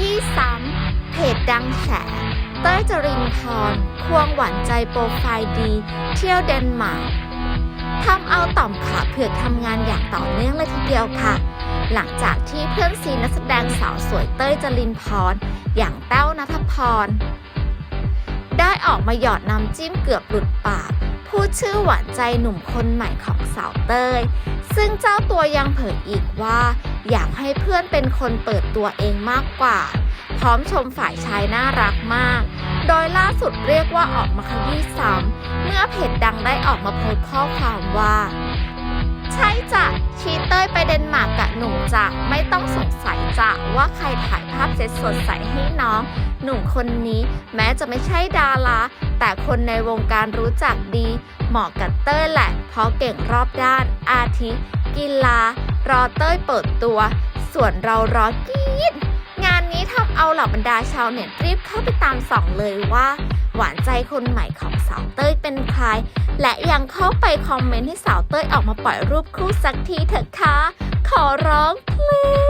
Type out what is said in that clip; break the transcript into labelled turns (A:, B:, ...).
A: ยี้ซ้ำเพจดังแฉเต้ยจรินพรควงหวานใจโปรไฟล์ดี เที่ยวเดนมาร์กทำเอาต่อมขาเผือกทำงานอย่างต่อเนื่องเลยทีเดียวค่ะ หลังจากที่เพื่อนซีนักแสดงสาวสวยเต้ยจรินพรอย่างแต้วนัทพร ได้ออกมาหยอดน้ำจิ้มเกือบหลุดปาก พูดชื่อหวานใจหนุ่มคนใหม่ของสาวเต้ย ซึ่งเจ้าตัวยังเผยอีกว่า อยากให้เพื่อนเป็นคนเปิดตัวเองมากกว่า พร้อมชมฝ่ายชายน่ารักมาก โดยล่าสุดเรียกว่าออกมาขยี้ซ้ำเมื่อเพจดังได้ออกมาโพสข้อความว่า ใช่จ้ะ ที่เต้ยไปเดนมาร์กกับหนุ่มจะไม่ต้องสงสัยจะว่าใครถ่ายภาพเซ็ตสดใสให้น้อง หนุ่มคนนี้แม้จะไม่ใช่ดาราแต่คนในวงการรู้จักดี เหมาะกับเต้ยแหละ เพราะเก่งรอบด้าน อาทิ กีฬารอเต้ยเปิดตัว ส่วนเรารอกีดงาน เอาเหล่าบรรดาชาวเน็ตรีบเข้าไปตามส่องเลยว่า หวานใจคนใหม่ของสาวเต้ยเป็นใคร และยังเข้าไปคอมเมนต์ให้สาวเต้ยออกมาปล่อยรูปคู่สักทีเถอะค่ะขอร้อง please